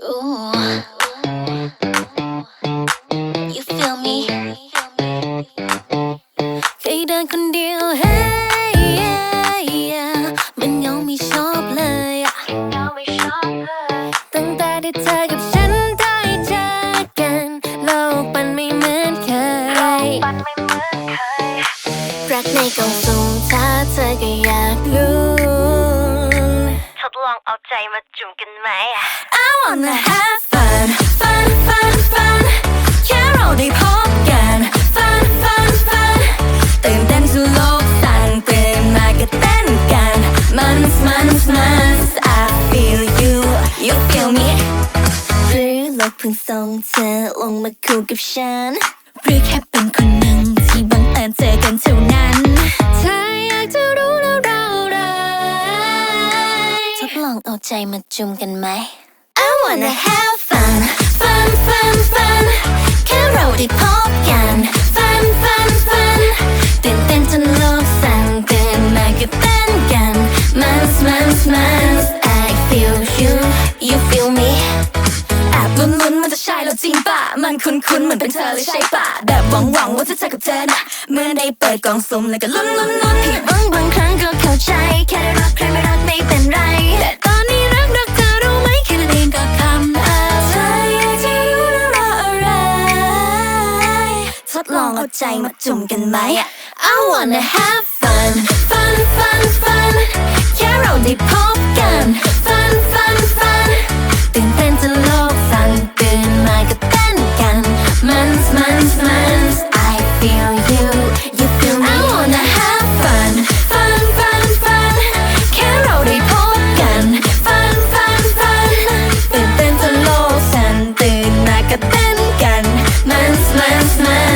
Ooh. You feel me? เคยเดินคนเดียว Hey yeah yeah มันยังไม่ชอบเลยอะตั้งแต่ได้เจอกับฉันได้เจอกัน โลกมันไม่เหมือนเคย รักในกล่องสุ่มถ้าเธอก็อยากรู้ทดล องเอาใจมาจุ่มกันไหมอะ I wanna have fun fun fun fun แค่เราได้พบกัน fun fun fun ตื่นเต้นจนโลกสั่นตื่นมาก็เต้นกัน มันมันมัน I feel you you feel me หรือโลกเพิ่งส่งเธอลงมาคู่กับฉันหรือแค่เป็นคน ใจมาจุ่มกันไหม I wanna have fun fun fun fun แค่เราได้พบกัน fun fun fun ตื่นเต้นจนโลกสั่นตื่นมาก็เต้นกันมันมันมัน I feel you you feel me แอบลุ้นลุ้นๆมันจะใช่แล้วจริงป่ะ มันคุ้นคุ้นๆเหมือนเป็นเธอเลยใช่ป่ะ แบบหวังหวังๆว่าจะเจอกับเธอนะเมื่อได้เปิดกล่องสุ่มแล้วก็ลุ้นลุ้นลุ้นผิดหวังบางครั้งก็เข้าใจ แค่ได้รักใครไม่รักไม่เป็นไร ใจมาจุ่มกันไหม I wanna have fun fun fun fun แค่เราได้พบกัน fun fun fun ตื่นเต้นจนโลกสั่นตื่นมาก็เต้นกัน มันมันมัน I feel you you feel me I wanna have fun fun fun fun แค่เราได้พบกัน fun fun fun ตื่นเต้นจนโลกสั่นตื่นมาก็เต้นกัน มันมันมัน